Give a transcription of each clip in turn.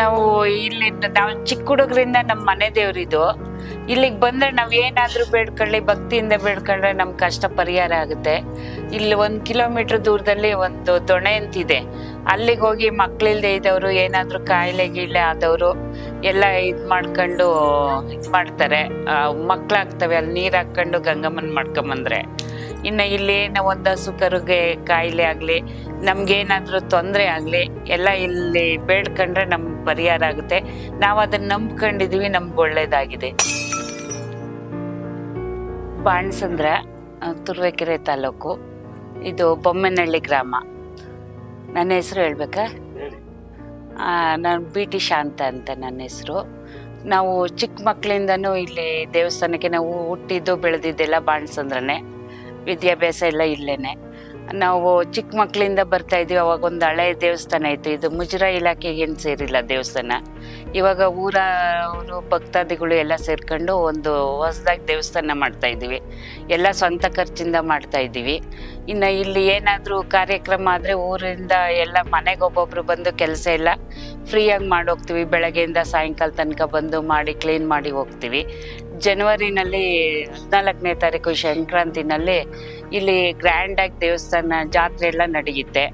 ನಾವು ಚಿಕ್ಕ ಹುಡುಗರಿಂದ ನಮ್ಮ ಮನೆ ದೇವ್ರಿದು. ಇಲ್ಲಿಗೆ ಬಂದ್ರೆ ನಾವ್ ಏನಾದ್ರೂ ಬೇಡ್ಕೊಳ್ಳಿ, ಭಕ್ತಿಯಿಂದ ಬೇಡ್ಕೊಂಡ್ರೆ ನಮ್ ಕಷ್ಟ ಪರಿಹಾರ ಆಗುತ್ತೆ. ಇಲ್ಲಿ ಒಂದ್ ಕಿಲೋಮೀಟರ್ ದೂರದಲ್ಲಿ ಒಂದು ದೊಣೆ ಅಂತಿದೆ. ಅಲ್ಲಿಗೆ ಹೋಗಿ ಮಕ್ಳಿಲ್ದೆ ಇದ್ದವರು, ಏನಾದ್ರೂ ಕಾಯಿಲೆ ಗೀಳೆ ಆದವರು ಎಲ್ಲ ಇದ್ ಮಾಡ್ಕೊಂಡು ಇದ್ ಮಾಡ್ತಾರೆ. ಮಕ್ಳಾಗ್ತವೆ, ಅಲ್ಲಿ ನೀರ್ ಹಾಕೊಂಡು ಗಂಗಮ್ಮನ್ ಮಾಡ್ಕೊಂಬಂದ್ರೆ. ಇನ್ನು ಇಲ್ಲಿ ನಾವು ಒಂದು ಸುಕರುಗೆ ಕಾಯಿಲೆ ಆಗಲಿ ನಮಗೇನಾದರೂ ತೊಂದರೆ ಆಗಲಿ ಎಲ್ಲ ಇಲ್ಲಿ ಬೇಡ್ಕೊಂಡ್ರೆ ನಮ್ಗೆ ಪರಿಹಾರ ಆಗುತ್ತೆ. ನಾವು ಅದನ್ನ ನಂಬ್ಕೊಂಡಿದೀವಿ ನಮ್ಗೆ ಒಳ್ಳೇದಾಗಿದೆ. ಬಾಣಸಂದ್ರ ತುರ್ವೇಕೆರೆ ತುರುವೇಕೆರೆ ತಾಲೂಕು. ಇದು ಬೊಮ್ಮನಹಳ್ಳಿ ಗ್ರಾಮ. ನನ್ನ ಹೆಸರು ಹೇಳ್ಬೇಕಾ? ನಾನು ಬಿ ಟಿ ಶಾಂತ ಅಂತ ನನ್ನ ಹೆಸರು. ನಾವು ಚಿಕ್ಕ ಮಕ್ಕಳಿಂದನೂ ಇಲ್ಲಿ ದೇವಸ್ಥಾನಕ್ಕೆ ನಾವು ಹುಟ್ಟಿದ್ದು ಬೆಳೆದಿದ್ದೆಲ್ಲ ಬಾಣಸಂದ್ರನೇ. ವಿದ್ಯಾಭ್ಯಾಸ ಎಲ್ಲ ಇಲ್ಲೇನೆ. ನಾವು ಚಿಕ್ಕ ಮಕ್ಕಳಿಂದ ಬರ್ತಾ ಇದ್ವಿ, ಅವಾಗ ಒಂದು ಹಳೆ ದೇವಸ್ಥಾನ ಇತ್ತು. ಇದು ಮುಜರಾ ಇಲಾಖೆಗೆ ಏನು ಸೇರಿಲ್ಲ ದೇವಸ್ಥಾನ. ಇವಾಗ ಊರವರು ಭಕ್ತಾದಿಗಳು ಎಲ್ಲ ಸೇರ್ಕೊಂಡು ಒಂದು ಹೊಸದಾಗಿ ದೇವಸ್ಥಾನ ಮಾಡ್ತಾ ಇದ್ದೀವಿ. ಎಲ್ಲ ಸ್ವಂತ ಖರ್ಚಿಂದ ಮಾಡ್ತಾ ಇದ್ದೀವಿ. ಇನ್ನು ಇಲ್ಲಿ ಏನಾದರೂ ಕಾರ್ಯಕ್ರಮ ಆದರೆ ಊರಿಂದ ಎಲ್ಲ ಮನೆಗೆ ಒಬ್ಬೊಬ್ರು ಬಂದು ಕೆಲಸ ಎಲ್ಲ ಫ್ರೀಯಾಗಿ ಮಾಡಿ ಹೋಗ್ತೀವಿ ಬೆಳಗ್ಗೆಯಿಂದ ಸಾಯಂಕಾಲ ತನಕ ಬಂದು ಮಾಡಿ, ಕ್ಲೀನ್ ಮಾಡಿ ಹೋಗ್ತೀವಿ. ಜನವರಿನಲ್ಲಿ ಹದಿನಾಲ್ಕನೇ ತಾರೀಕು ಸಂಕ್ರಾಂತಿನಲ್ಲಿ ಇಲ್ಲಿ ಗ್ರ್ಯಾಂಡಾಗಿ ದೇವಸ್ಥಾನ ಜಾತ್ರೆ ಎಲ್ಲ ನಡೆಯುತ್ತೆ.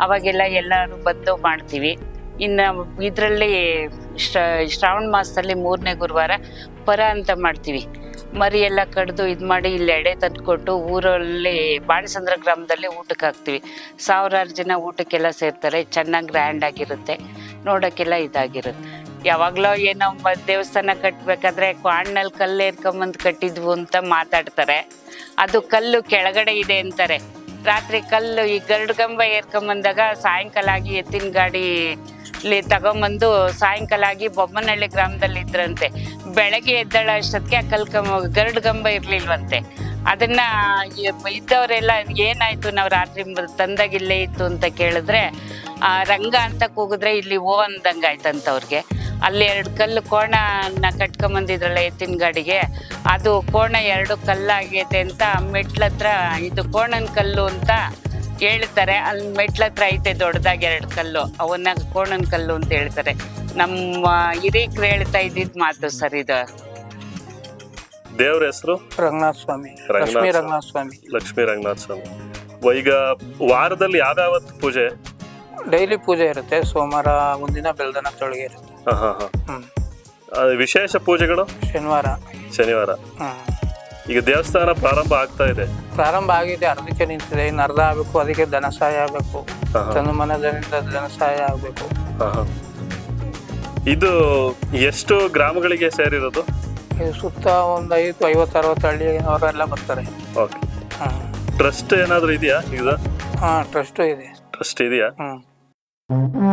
ಅವಾಗೆಲ್ಲ ಎಲ್ಲರೂ ಬಂದು ಮಾಡ್ತೀವಿ. ಇನ್ನು ಇದರಲ್ಲಿ ಶ್ರಾವಣ ಮಾಸದಲ್ಲಿ ಮೂರನೇ ಗುರುವಾರ ಪರ ಅಂತ ಮಾಡ್ತೀವಿ. ಮರಿ ಎಲ್ಲ ಕಡ್ದು ಇದು ಮಾಡಿ ಇಲ್ಲಿ ಎಡೆ ತಂದುಕೊಟ್ಟು ಊರಲ್ಲಿ ಬಾಣಸಂದ್ರ ಗ್ರಾಮದಲ್ಲಿ ಊಟಕ್ಕೆ ಹಾಕ್ತೀವಿ. ಸಾವಿರಾರು ಜನ ಊಟಕ್ಕೆಲ್ಲ ಸೇರ್ತಾರೆ. ಚೆನ್ನಾಗಿ ಗ್ರ್ಯಾಂಡ್ ಆಗಿರುತ್ತೆ ನೋಡೋಕ್ಕೆಲ್ಲ ಇದಾಗಿರುತ್ತೆ. ಯಾವಾಗಲೋ ಏನೋ ದೇವಸ್ಥಾನ ಕಟ್ಟಬೇಕಾದ್ರೆ ಕ್ವಾಣ್ನಲ್ಲಿ ಕಲ್ಲು ಏರ್ಕೊಂಬಂದು ಕಟ್ಟಿದ್ವು ಅಂತ ಮಾತಾಡ್ತಾರೆ. ಅದು ಕಲ್ಲು ಕೆಳಗಡೆ ಇದೆ ಅಂತಾರೆ. ರಾತ್ರಿ ಕಲ್ಲು ಈ ಗರುಡ್ ಕಂಬ ಏರ್ಕೊಂಬಂದಾಗ ಸಾಯಂಕಾಲ ಆಗಿ ಎತ್ತಿನ ಗಾಡಿ ಇಲ್ಲಿ ತಗೊಂಬಂದು ಸಾಯಂಕಾಲ ಆಗಿ ಬೊಮ್ಮನಹಳ್ಳಿ ಗ್ರಾಮದಲ್ಲಿ ಇದ್ರಂತೆ. ಬೆಳಗ್ಗೆ ಎದ್ದಳ ಅಷ್ಟೊತ್ತಿಗೆ ಆ ಕಲ್ ಕಂಬ ಇರ್ಲಿಲ್ವಂತೆ. ಅದನ್ನ ಇದ್ದವರೆಲ್ಲ ಏನಾಯ್ತು ನಾವು ರಾತ್ರಿ ತಂದಾಗ ಇಲ್ಲೇ ಇತ್ತು ಅಂತ ಕೇಳಿದ್ರೆ, ಆ ರಂಗ ಅಂತ ಕೂಗಿದ್ರೆ ಇಲ್ಲಿ ಓ ಅಂದಂಗಾಯ್ತಂತ ಅವ್ರಿಗೆ. ಅಲ್ಲಿ ಎರಡು ಕಲ್ಲು ಕೋಣನ ಕಟ್ಕೊಂಬಂದಿದ್ರಲ್ಲ ಎತ್ತಿನ ಗಾಡಿಗೆ. ಅದು ಕೋಣ ಎರಡು ಕಲ್ಲಾಗೈತೆ ಅಂತ ಮೆಟ್ಲತ್ರ ಇದು ಕೋಣನ ಕಲ್ಲು ಅಂತ ಹೇಳ್ತಾರೆ. ಅಲ್ಲಿ ಮೆಟ್ಲತ್ರ ಐತೆ ದೊಡ್ಡದಾಗಿ ಎರಡು ಕಲ್ಲು. ಅವನ್ನ ಕೋಣನ ಕಲ್ಲು ಅಂತ ಹೇಳ್ತಾರೆ. ನಮ್ಮ ಹಿರೀಕರು ಹೇಳ್ತಾ ಇದ್ದಿದ್ ಮಾತು ಸರ್ ಇದು. ದೇವ್ರ ಹೆಸರು? ರಂಗನಾಥ ಸ್ವಾಮಿ. ಲಕ್ಷ್ಮೀ. ರಂಗನಾಥ ಸ್ವಾಮಿ. ಲಕ್ಷ್ಮೀ ರಂಗನಾಥ ಸ್ವಾಮಿ. ಈಗ ವಾರದಲ್ಲಿ ಯಾವ್ಯಾವತ್ತು ಪೂಜೆ? ಡೈಲಿ ಪೂಜೆ ಇರುತ್ತೆ ಸೋಮವಾರ ಒಂದಿನ ಬೆಳ್ದನ ತೊಳಗೆ ಇರುತ್ತೆ. ಹಾ ಹಾ ಹಾ. ಹ್ಮ್. ಆ, ವಿಶೇಷ ಪೂಜೆಗಳು? ಶನಿವಾರ. ಶನಿವಾರ. ಹ್ಮ್ ಈಗ ದೇವಸ್ಥಾನ ಪ್ರಾರಂಭ ಆಗ್ತಾ ಇದೆ. ಪ್ರಾರಂಭ ಆಗಿದೆ ಅರ್ಧಕ್ಕೆ ನಿಂತಿದೆ ಇನ್ನು ಅರ್ಧ ಆಗಬೇಕು ಅದಕ್ಕೆ ಧನ ಸಹಾಯ ಆಗಬೇಕು. ತನ್ನ ಮನದಿಂದ ಧನ ಸಹಾಯ ಆಗಬೇಕು. ಹಾ, ಹಾ. ಇದು ಎಷ್ಟು ಗ್ರಾಮಗಳಿಗೆ ಸೇರಿರೋದು? ಇದು ಸುತ್ತ ಒಂದು ಐದು ಐವತ್ತು ಅರವತ್ತು ಹಳ್ಳಿಯವರೆಲ್ಲ ಬರ್ತಾರೆ. ಓಕೆ. ಟ್ರಸ್ಟ್ ಏನಾದರೂ ಇದೆಯಾ ಈಗ? ಹಾಂ ಟ್ರಸ್ಟು ಇದೆ. ಟ್ರಸ್ಟ್ ಇದೆಯಾ? ಹ್ಮ್. Thank you.